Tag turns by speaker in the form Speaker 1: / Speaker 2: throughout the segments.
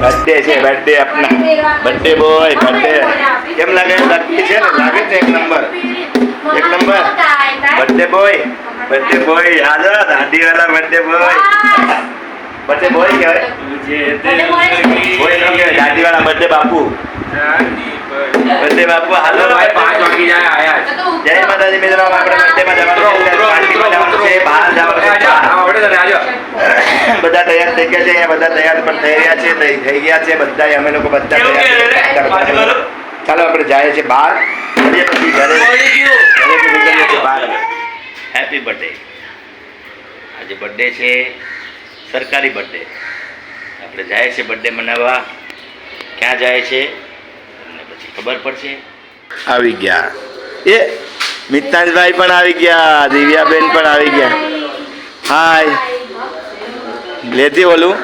Speaker 1: Birthday છે birthday આપના. Birthday boy birthday કેમ લાગે? લકી છે ને? લાગે છે એક નંબર. એક number. Birthday boy birthday boy યાદ દાદી વાળા બર્થડે બોય બર્થડે બોય કહેવાય. બોય નો કહેવાય દાદી વાળા બર્થડે બાપુ બર્થડે બાપુ હાલો
Speaker 2: ભાઈ પાંચ વાગી જાય આયા.
Speaker 1: જય માતાજી મિત્રો આપણે જવાનું છે બહાર. જવાનું. બધા તૈયાર થઈ ગયા છે અહીંયા બધા તૈયાર પણ થઈ રહ્યા છે થઈ ગયા છે બધા અમે લોકો બધા ચાલો આપણે જાય છે બહાર. મળીએ પછી ઘરે. ઘરેથી બહાર. હેપી બર્થડે આજે બર્થડે છે સરકારી બર્થડે આપણે જાય છે બર્થડે મનાવવા. ક્યાં જાય છે અને પછી ખબર પડશે. આવી ગયા. એ મિતાંશભાઈ પણ આવી ગયા, દિવ્યાબેન પણ આવી ગયા. હાય. લેતી ઓલું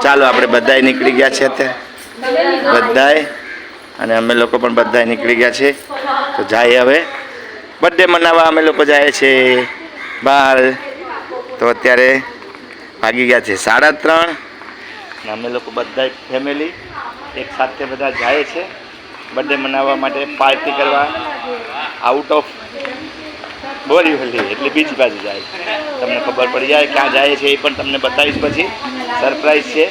Speaker 1: ચાલો, આપણે બધાય નીકળી ગયા છે અત્યારે. બધાય. અને અમે લોકો પણ બધાય નીકળી ગયા છે. તો જાય હવે. બર્થડે મનાવવા અમે લોકો જાય છે. બહાર તો અત્યારે ભાગી ગયા છે. સાડા ત્રણ. અમે લોકો બધાય ફેમિલી એક સાથે બધા જાય છે. બર્થડે મનાવવા માટે પાર્ટી કરવા. આઉટ ઓફ બોરીવલી એટલે બીજી બાજુ જાય. તમને ખબર પડી જાય ક્યાં જાય છે એ પણ તમને બતાવીશ પછી. સરપ્રાઈઝ છે.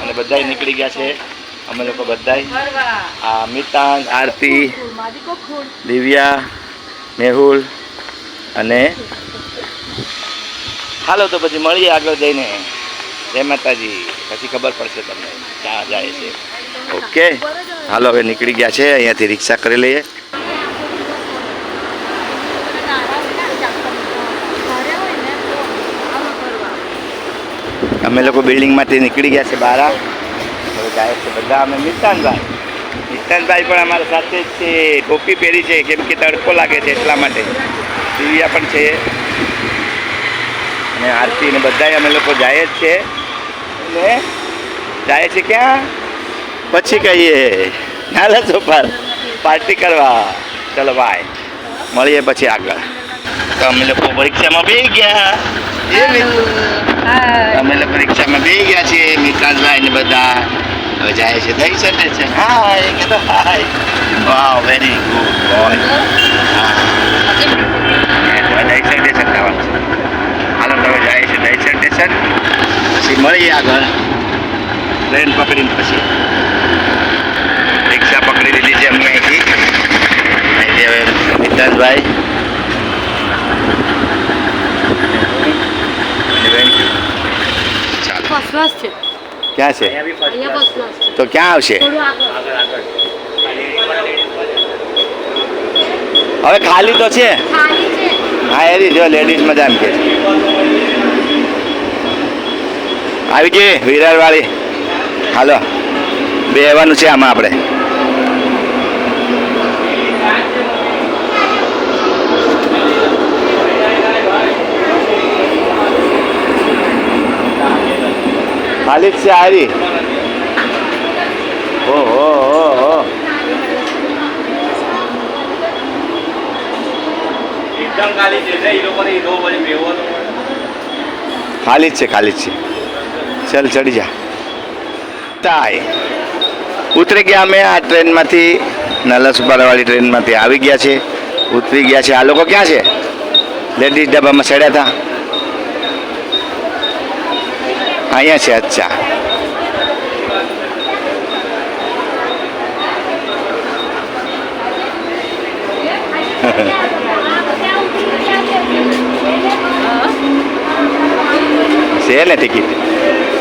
Speaker 1: અને બધાય નીકળી ગયા છે. અમે લોકો બધાય. આ મિતાંગ, આરતી, દિવ્યા, મેહુલ અને હાલો તો પછી મળીએ આગળ જઈને. જય માતાજી. પછી ખબર પડશે તમને ક્યાં જાય છે. ઓકે. હાલો, હવે નીકળી ગયા છે. અહીંયાથી રિક્ષા કરી લઈએ. અમે લોકો બિલ્ડિંગમાંથી નીકળી ગયા છે બહાર. હવે જાય છે બધા અમે નિશાનભાઈ નિશાનભાઈ પણ અમારા સાથે જ છે. ટોપી પહેરી છે. કેમ કે તડકો લાગે છે એટલા માટે. દિવ્યા પણ છે. અને આરતી ને બધાય અમે લોકો જાય જ છે. અને જાય છે ક્યાં? પછી કહીએ. નાલા ચોપાર પાર્ટી કરવા. ચલો ભાઈ મળીએ પછી આગળ. તો અમે લોકો પરીક્ષામાં બે ગયા. અમે લોકો રિક્ષામાં બે ગયા છીએ વિકાસભાઈ ને બધા. હવે જાય છે થઈ શકે છે. હાય કે તો hi wow very good boy Dahisar station જવાનું છે. હાલો તો હવે જાય છે દહીસર સ્ટેશન પછી મળીએ આગળ. ટ્રેન પકડીને પછી. રિક્ષા પકડી લીધી છે અમે અહીંથી. અહીંથી હવે મિત્રાજભાઈ અને બેન ચાલો
Speaker 3: ફર્સ્ટ ક્લાસ છે.
Speaker 1: ક્યાં છે?
Speaker 3: અહીંયા ફર્સ્ટ ક્લાસ છે.
Speaker 1: તો ક્યાં આવશે?
Speaker 3: થોડું આગળ.
Speaker 1: હવે ખાલી તો છે.
Speaker 3: ખાલી છે.
Speaker 1: હા એરી જો લેડીઝ મજા એમ કે. આવી ગઈ વિરારવાળી હાલો. બેવાનું છે આમાં આપણે. ખાલી જ છે હારી ઓહો ઓહો
Speaker 2: એકદમ ખાલી છે.
Speaker 1: ખાલી છે ચાલ ચડી જા. તાય. ઉતરી ગયા અમે આ ટ્રેનમાંથી. નલસુપારાવાળી ટ્રેનમાંથી. આવી ગયા છે. ઉતરી ગયા છે. આ લોકો ક્યાં છે? લેડીઝ ડબ્બામાં ચડ્યા હતા. અહીંયા છે અચ્છા. છે ને ટિકિટ?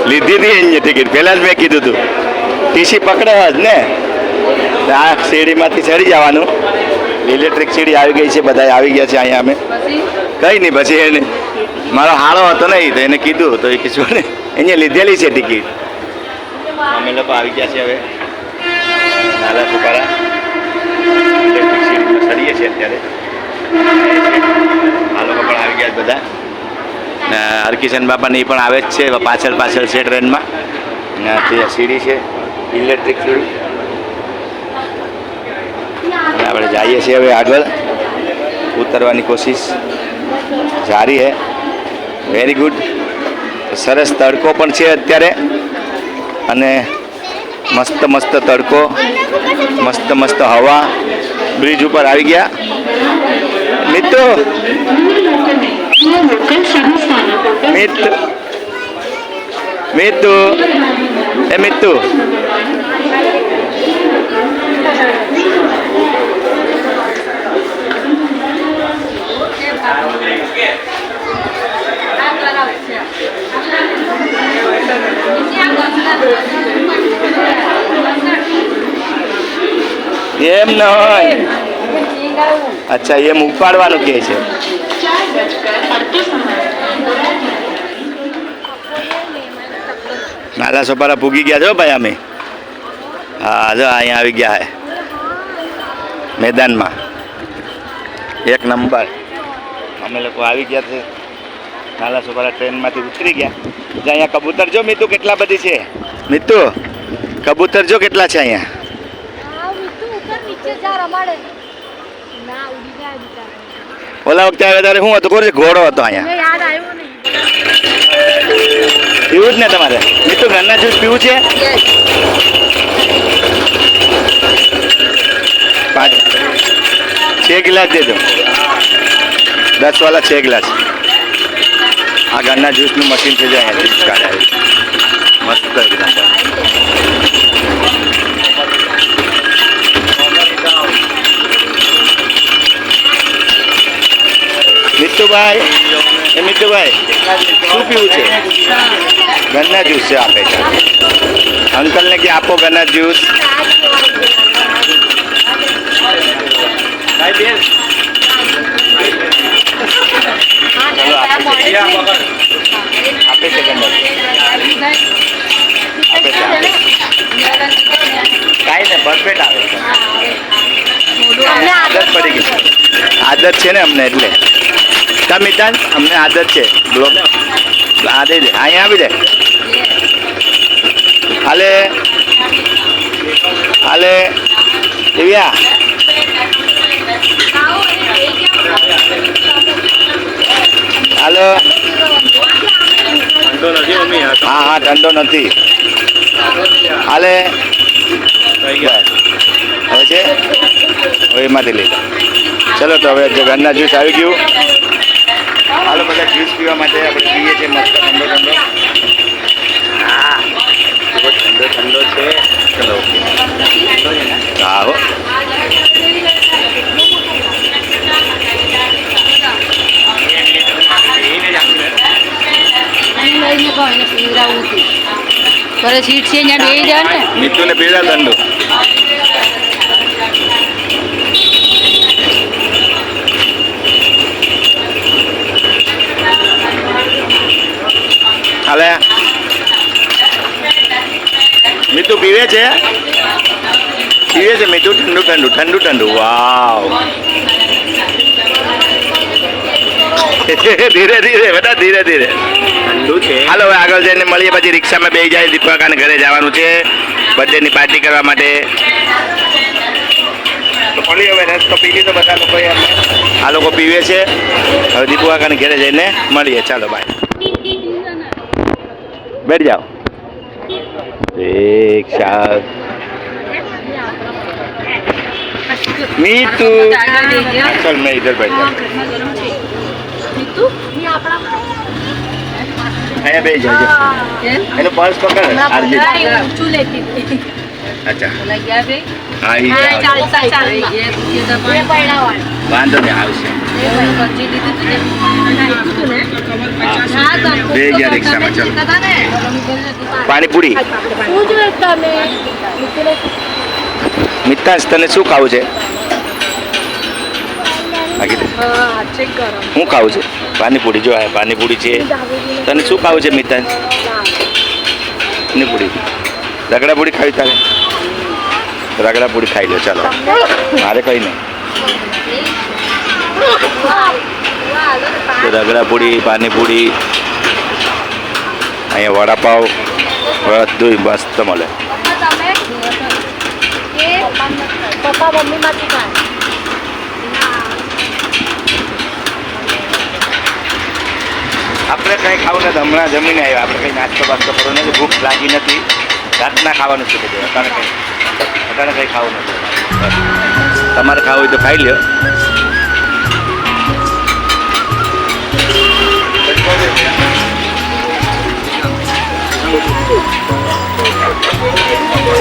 Speaker 1: લીધી હતી એની ટિકિટ. પહેલાં જ મેં કીધું હતું ટીસી પકડે જ ને? આ સીડીમાંથી ચડી જવાનું. ઇલેક્ટ્રિક સીડી આવી ગઈ છે બધા આવી ગયા છે અહીંયા અમે. કંઈ નહીં પછી એને મારો હાળો હતો નહીં તો એને કીધું તો એ કીધું ને અહીંયા લીધેલી છે ટિકિટ. અમે લોકો આવી ગયા છે હવે. નાલા સુપારા. ઇલેક્ટ્રિક સીડીમાં ચડીએ છીએ અત્યારે. આ લોકો પણ આવી ગયા બધા. ને હરકિશન બાપાની પણ આવે જ છે, પાછળ પાછળ છે ટ્રેનમાં. ને ત્યાં સીડી છે, ઇલેક્ટ્રિક સીડી આપણે જઈએ છીએ હવે આગળ. ઉતરવાની કોશિશ જારી હે. વેરી ગુડ સરસ તડકો પણ છે અત્યારે. અને મસ્ત મસ્ત તડકો, મસ્ત મસ્ત હવા બ્રિજ ઉપર આવી ગયા. મિત્રો મિત મિતુ એ મિત્તુ એમ નહીં અચ્છા, એમ ઉપાડવાનું કહે છે. નાલા સોપારા પૂગી ગયા છો ભાઈ અમે? હા, જો, અહીંયા આવી ગયા હે. મેદાનમાં. એક નંબર. અમે લોકો આવી ગયા છે. નાલા સુપારા ટ્રેનમાંથી ઉતરી ગયા. જો અહીંયા કબૂતર જો મિતુ કેટલા બધી છે? મિતુ કબૂતર જો કેટલા છે અહીંયા?
Speaker 3: હા મીઠું ઉપર નીચે જા રમાડે. ના ઉડી જાય બિચારા.
Speaker 1: ઓલા વખતે આવ્યા ત્યારે શું હતું? ખબર ઘોડો હતો અહીંયા. પીવું જ ને તમારે? મિતુ ઘરના જ્યુસ પીવું છે? પાંચ. છ ગ્લાસ દેજો દસ વાળા છ ગ્લાસ. આ ઘરના જ્યુસનું મશીન છે જાય જ્યુસ કાઢે મસ્ત એકદમ મિત્તુભાઈ એ મિત્તુભાઈ શું પીવું છે? ઘરના જ્યુસ છે આપે અંકલને કે આપો ઘરના જ્યુસ. આપે છે આપે. કાંઈ ને પરફેક્ટ આવે છે. અમને આદત પડી ગઈ. આદત છે ને અમને એટલે. કા મિતાન અમને આદત છે. બ્લોક. આ દે દે. અહીંયા આવી દે. હાલે. હાલે. દિવ્યા હાલો
Speaker 2: ઠંડો નથી મમ્મી આ
Speaker 1: હા હા, ઠંડો નથી. હાલે. હવે છે? હવે એમાંથી લઈ ચલો તો હવે ઘરના જ્યુસ આવી ગયું. હાલો, બધા જ્યુસ પીવા માટે આપણે પીએ છીએ મસ્ત ઠંડો ઠંડો. હા. ઠંડો ઠંડો છે.
Speaker 3: ઘરે સીટ છે, ત્યાં બેસી જાય ને.
Speaker 1: મીઠું ને પીડા ઠંડુ હાલે. મીઠું પીવે છે? પીવે છે મીઠું ઠંડુ ઠંડુ ઠંડુ ઠંડુ. વાવ. ધીરે ધીરે બેટા ધીરે ધીરે. હાલો હવે આગળ જઈને મળીએ પછી રિક્ષામાં બે જાય દીપકાને ઘરે જવાનું છે. બર્થડેની પાર્ટી કરવા માટે. તો મળીએ હવે તો પી લીધો બધા લોકોએ આ લોકો પીવે છે. હવે દીપુ ઘરે જઈને મળીએ. ચાલો બાય બેઠ જાઓ. રિક્ષા. મીતુ. ચલ મેં ઇધર બેઠ. જાઉં અહીંયા બે જાઓ એનું પર્સ પકડ આરજી.
Speaker 3: ઊંચું લેતી હતી.
Speaker 1: અચ્છા.
Speaker 3: ઓલા ગયા બે?
Speaker 1: વાંધો નહીં આવશે.
Speaker 3: બે
Speaker 1: ગયા રિક્ષામાં, ચાલો. પાણીપુરી.
Speaker 3: શું જોઈએ તમે?
Speaker 1: મિતાંશ તને શું ખાવું છે.
Speaker 3: હા,
Speaker 1: ખાવું છે? પાણીપુરી જો આ પાણીપુરી છે. તને શું ખાવું છે મિતાન? પાણીપુરી. રગડાપુરી ખાવી તારે? રગડાપુરી ખાઈ લો ચાલો. મારે કંઈ નહીં. રગડાપુરી પાણીપુરી અહીંયા વડાપાવ બધું મસ્ત મળે.
Speaker 3: પપ્પા મમ્મી માંથી કાંઈ
Speaker 1: આપણે કંઈ ખાવું નથી હમણાં જમીને આવ્યા. આપણે કંઈ નાસ્તો બાસ્તો કરવો નથી, ભૂખ લાગી નથી. રાતના ખાવાનું છે બધું અટાણે કંઈ અટાણે કંઈ ખાવું નથી. તમારે ખાવું હોય તો ખાઈ લ્યો.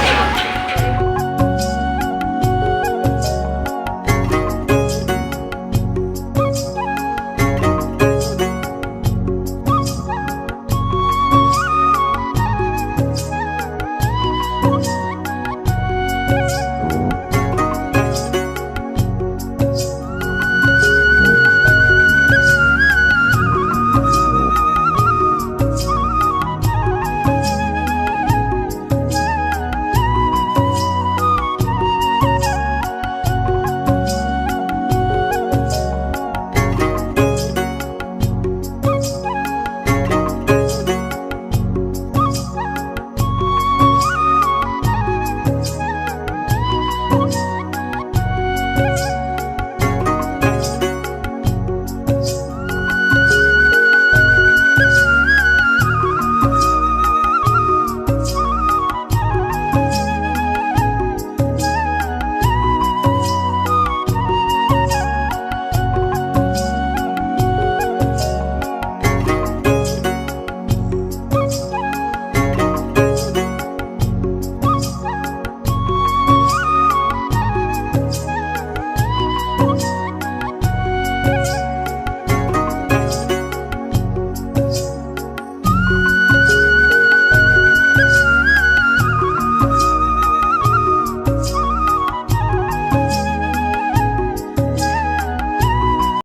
Speaker 1: Thank you.